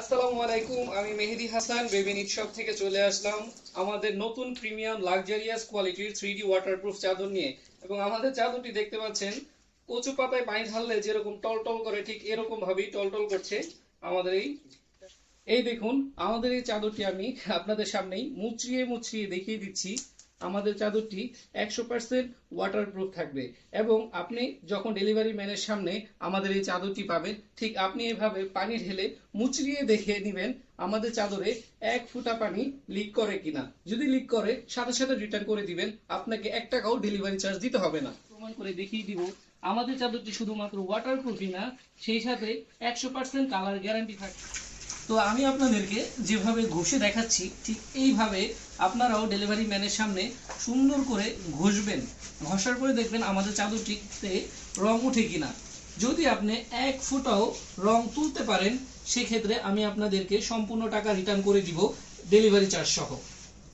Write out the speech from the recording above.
আসসালামু আলাইকুম, আমি মেহেদি হাসান থেকে চলে আসলাম। আমাদের নতুন প্রিমিয়াম লাক্সারিয়াস কোয়ালিটির থ্রি ডি ওয়াটারপ্রুফ চাদর নিয়ে। এবং আমাদের চাদরটি দেখতে পাচ্ছেন, কচু পাতায় পানি ঢাললে যেরকম টলটল করে, ঠিক এরকম ভাবেই টলটল করছে আমাদের এই। এই দেখুন, আমাদের এই চাদরটি আমি আপনাদের সামনেই মুচড়িয়ে মুচড়িয়ে দেখিয়ে দিচ্ছি। আমাদের চাদরটি একশো পার্সেন্ট ওয়াটারপ্রুফ থাকবে এবং আপনি যখন ডেলিভারি ম্যানের সামনে আমাদের এই চাদরটি পাবেন, ঠিক আপনি এভাবে পানি ঢেলে মুচড়িয়ে দেখে নেবেন আমাদের চাদরে এক ফুটা পানি লিক করে কিনা। যদি লিক করে, সাথে সাথে রিটার্ন করে দিবেন, আপনাকে এক টাকাও ডেলিভারি চার্জ দিতে হবে না। প্রমাণ করে দেখিয়ে দিব, আমাদের চাদরটি শুধুমাত্র ওয়াটারপ্রুফই না, সেই সাথে একশো পার্সেন্ট কালার গ্যারান্টি থাকে তো আমি আপনাদেরকে যেভাবে ঘষে দেখাচ্ছি, ঠিক এইভাবে আপনারাও ডেলিভারি ম্যানের সামনে সুন্দর করে ঘষবেন। ঘষার পরে দেখবেন আমাদের চাদরটিতে রং উঠে কিনা। যদি আপনি এক ফুটাও রং তুলতে পারেন, সেক্ষেত্রে আমি আপনাদেরকে সম্পূর্ণ টাকা রিটার্ন করে দিব ডেলিভারি চার্জ সহ।